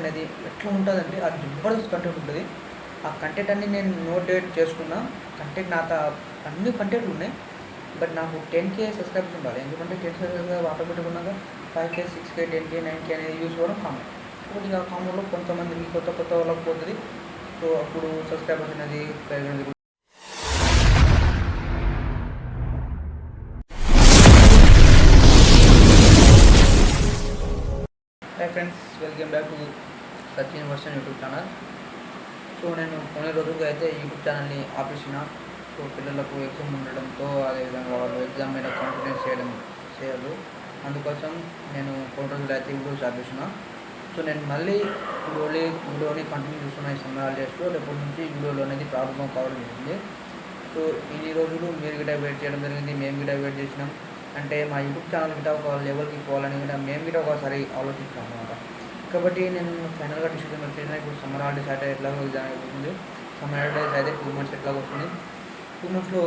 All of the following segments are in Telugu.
అనేది ఎట్లా ఉంటుందంటే అది జబర్దస్త్ కంటెంట్ ఉంటుంది. ఆ కంటెంట్ అన్ని నేను నోట్ డేట్ చేసుకున్నా. కంటెంట్ నా అన్ని కంటెంట్లు ఉన్నాయి బట్ నాకు టెన్ కే సబ్స్క్రైబర్స్ ఉండాలి. ఎందుకంటే టెన్ సబ్స్క్రైబర్స్ ఆటోమేటిక్ ఉన్నాక five K six K ten K nine K అనేది యూస్ అవ్వడం కామన్ కాబట్టి ఆ కామన్లో కొంతమందికి కొత్త కొత్త వాళ్ళకి పోతుంది. సో అప్పుడు సబ్స్క్రైబర్స్ అనేది hi friends welcome back to Sachin version YouTube channel so నేను కొన్ని రోజులుగా అయితే యూట్యూబ్ ఛానల్ని ఆపేసిన. సో పిల్లలకు ఎగ్జామ్ ఉండడంతో అదేవిధంగా వాళ్ళు ఎగ్జామ్ మీద కాన్ఫిడెన్స్ చేయడం చేయాలి అందుకోసం నేను కొన్ని రోజులు అయితే వీడియోస్ ఆపేసిన. సో నేను మళ్ళీ వీడియోని వీడియోని కంటిన్యూ చేస్తున్న ఈ చేస్తూ రేపటి నుంచి వీడియోలో అనేది ప్రారంభం కావడం జరిగింది. సో ఇన్ని రోజులు మీరు గిట వెయిట్ చేయడం జరిగింది మేము గిట వెయిట్ చేసినాం. అంటే మా యూట్యూబ్ ఛానల్ గిట ఒక లెవెల్కి పోవాలని కూడా మేము కూడా ఒకసారి ఆలోచిస్తాం అనమాట కాబట్టి నేను ఫైనల్గా డిసిషన్ వచ్చేసిన ఇప్పుడు సమ్మర్ హాలిడేస్ అయితే ఎట్లా అవుతుంది. సమ్మర్ హాలిడేస్ అయితే టూ మంత్స్ ఎట్లా వస్తుంది. టూ మంత్స్లో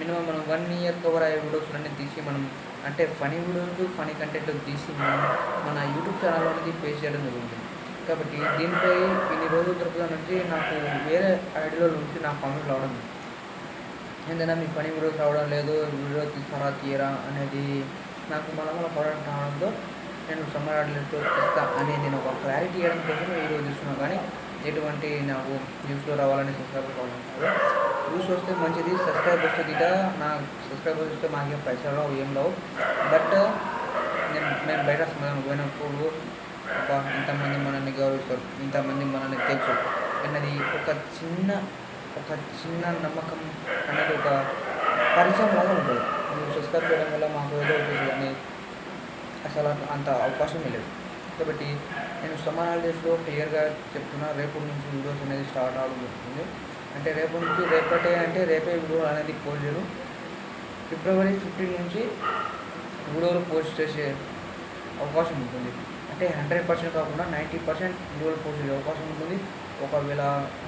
మినిమం మనం వన్ ఇయర్ కవర్ అయ్యే వీడియోస్ అన్నీ తీసి మనం అంటే ఫనీ వీడియోస్ ఫనీ కంటెంట్ తీసి మనం మన యూట్యూబ్ ఛానల్ అనేది పేస్ చేయడం జరుగుతుంది. కాబట్టి దీనిపై ఇన్ని రోజుల తరపున నుంచి నాకు వేరే ఐడియాల నుంచి నాకు కామెంట్ రావడం ఏంటైనా మీ పని వీడియోస్ రావడం లేదు వీడియో తీస్తారా తీయరా అనేది నాకు మళ్ళీ మళ్ళీ పడడం రావడంతో నేను సమ్మర్ హాలిడేస్లో ఇస్తా అని నేను ఒక క్లారిటీ ఇవ్వడం కోసం ఈ రోజు కానీ ఎటువంటి నాకు న్యూస్లో రావాలని సబ్స్క్రైబర్ కావడం న్యూస్ వ్యూస్ వస్తే మంచిది సబ్స్క్రైబ్ వస్తే గిట నా సబ్స్క్రైబర్స్ వస్తే మాకేం పైసలు రావు ఏం రావు. బట్ నేను మేము బయట సమాధానం పోయినప్పుడు ఇంతమంది మనల్ని గౌరవిస్తారు ఇంతమంది మనల్ని తెలుసు అన్నది ఒక చిన్న ఒక చిన్న నమ్మకం అనేది ఒక పరిచయం లాగా ఉంటుంది. మీరు సబ్స్క్రైబ్ చేయడం వల్ల మాకు ఏదో వచ్చేసి కానీ అసలు అంత అవకాశం లేదు. కాబట్టి నేను సమ్మర్ హాలిడేస్లో క్లియర్గా చెప్తున్నా రేపటి నుంచి వీడియోస్ అనేది స్టార్ట్ అవడం జరుగుతుంది. అంటే రేపటి నుంచి రేపటే అంటే రేపే వీడియో అనేది పోస్ట్ చేయరు ఫిబ్రవరి ఫిఫ్టీన్ నుంచి వీడియోలు పోస్ట్ చేసే అవకాశం ఉంటుంది. అంటే హండ్రెడ్ పర్సెంట్ కాకుండా నైంటీ పర్సెంట్ వీడియోలు పోస్ట్ చేసే అవకాశం ఉంటుంది. ఒకవేళ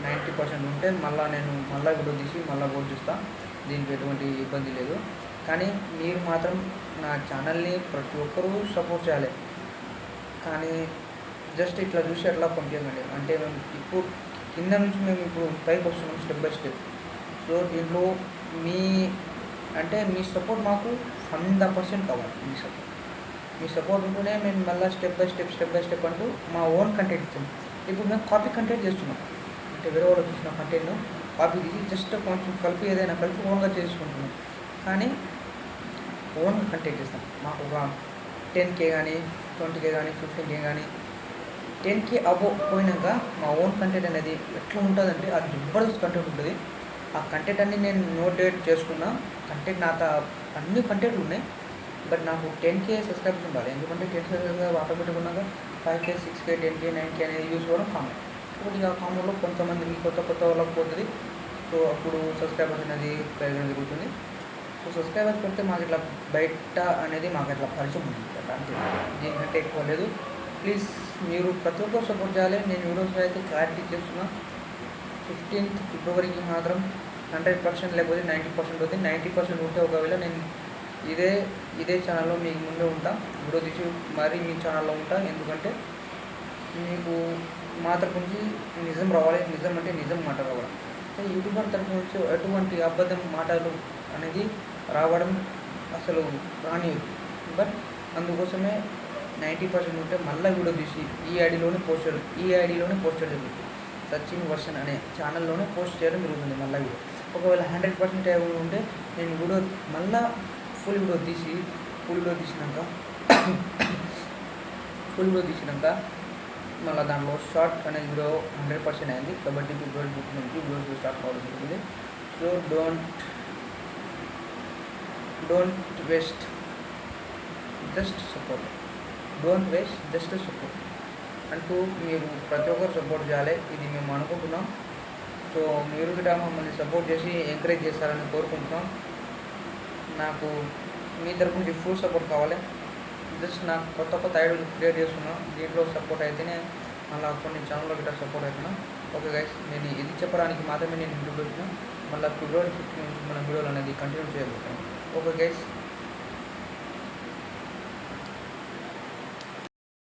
నైంటీ పర్సెంట్ ఉంటే మళ్ళీ నేను మళ్ళీ వీడియో తీసి మళ్ళీ పోస్ట్ చూస్తాను దీనికి ఎటువంటి ఇబ్బంది లేదు. కానీ మీరు మాత్రం నా ఛానల్ని ప్రతి ఒక్కరూ సపోర్ట్ చేయాలి. కానీ జస్ట్ ఇట్లా చూసి అట్లా పంపించండి అంటే మేము ఇప్పుడు కింద నుంచి మేము ఇప్పుడు పైకి వస్తున్నాం స్టెప్ బై స్టెప్ సో దీంట్లో మీ అంటే మీ సపోర్ట్ మాకు హండ్రెడ్ పర్సెంట్ కావాలి. మీ సపోర్ట్ మీ సపోర్ట్ ఉంటేనే మేము మళ్ళీ step by step step by step అంటూ మా ఓన్ కంటెంట్ ఇచ్చాము ఇప్పుడు మేము కాపీ కంటెంట్ చేస్తున్నాం. అంటే వేరే వాళ్ళు చూసిన కంటెంట్ను కాపీ తీసి జస్ట్ కొంచెం కలిపి ఏదైనా కలిపి ఓన్గా చేసుకుంటున్నాం. కానీ ఓన్ కంటెంట్ చేస్తాం. మాకు ఒక టెన్ కే కానీ ట్వంటీ కే కానీ ఫిఫ్టీన్ కే కానీ టెన్ కే అబో పోయినాక మా ఓన్ కంటెంట్ అనేది ఎట్లా ఉంటుందంటే అది జబర్దస్త్ కంటెంట్ ఉంటుంది. ఆ కంటెంట్ అన్ని నేను నోట్ డేట్ చేసుకున్నా. కంటెంట్ నా అన్ని కంటెంట్లు ఉన్నాయి. బట్ నాకు టెన్ కే సబ్స్క్రైబర్స్ ఉండాలి ఎందుకంటే టెన్ సబ్స్క్రైబర్స్ వాటర్ పెట్టుకున్నాక five K six K ten K nine K అనేది యూస్ కూడా కామన్ కాబట్టి ఆ కామన్లో కొంతమందికి కొత్త కొత్త వాళ్ళకి పోతుంది. సో అప్పుడు సబ్స్క్రైబర్స్ అనేది పెరగడం జరుగుతుంది. సో సబ్స్క్రైబర్స్ పెడితే మాకు ఇట్లా బయట అనేది మాకు ఇట్లా పరిచయం ఉంది. అంతే. దీనికంటే ఎక్కువ లేదు. ప్లీజ్ మీరు ప్రతి ఒక్కరు సపోర్ట్ చేయాలి. నేను వీడియోస్ అయితే క్లారిటీ చేస్తున్నా ఫిఫ్టీన్త్ ఫిబ్రవరికి మాత్రం హండ్రెడ్ పర్సెంట్ లేకపోతే నైంటీ పర్సెంట్ అవుతుంది. నైంటీ పర్సెంట్ ఉంటే ఒకవేళ నేను ఇదే ఇదే ఛానల్లో మీకు ముందే ఉంటా. వీడియో తీసి మరీ మీ ఛానల్లో ఉంటా. ఎందుకంటే మీకు మా తరపు నుంచి నిజం రావాలి. నిజం అంటే నిజం మాట రావడం. అంటే యూట్యూబర్ తరపు నుంచి ఎటువంటి అబద్ధం మాటలు అనేది రావడం అసలు రానియదు బట్ అందుకోసమే నైంటీ పర్సెంట్ ఉంటే మళ్ళీ వీడియో తీసి ఈ ఐడిలోనే పోస్ట్ చేయడం ఈ ఐడిలోనే పోస్ట్ చేయడం జరుగుతుంది. సచిన్ వర్షన్ అనే ఛానల్లోనే పోస్ట్ చేయడం జరుగుతుంది మళ్ళీ వీడియో. ఒకవేళ హండ్రెడ్ పర్సెంట్ ఉంటే నేను వీడియో మళ్ళీ ఫుల్ వీడియో తీసి ఫుల్ వీడియో తీసినాక ఫుల్ వీడియో తీసినాక మళ్ళీ దాంట్లో షార్ట్ అనే వీడియో హండ్రెడ్ పర్సెంట్ అయింది కాబట్టి ఫిబ్రవరి బుక్ నుంచి వీడియోస్ స్టార్ట్ కావడం జరుగుతుంది so don't don't waste just support don't waste just support అంటూ మీరు ప్రతి ఒక్కరు సపోర్ట్ చేయాలి ఇది మేము అనుకుంటున్నాం సో మీరు కూడా మమ్మల్ని సపోర్ట్ చేసి ఎంకరేజ్ చేస్తారని కోరుకుంటున్నాం నాకు మీ తరపు నుంచి ఫుల్ సపోర్ట్ కావాలి. జస్ట్ నాకు కొత్త కొత్త ఐడియాలు క్రియేట్ చేస్తున్నాను దీంట్లో సపోర్ట్ అయితేనే మళ్ళీ కొన్ని ఛానల్లో గిట్ట సపోర్ట్ అవుతున్నా ఓకే గైస్ నేను ఇది చెప్పడానికి మాత్రమే నేను ఇంటికి వచ్చిన. మళ్ళీ ఫిబ్రవరి ఫిఫ్టీన్ నుంచి మన వీడియోలు అనేది కంటిన్యూ చేయబోతున్నాను ఓకే గైస్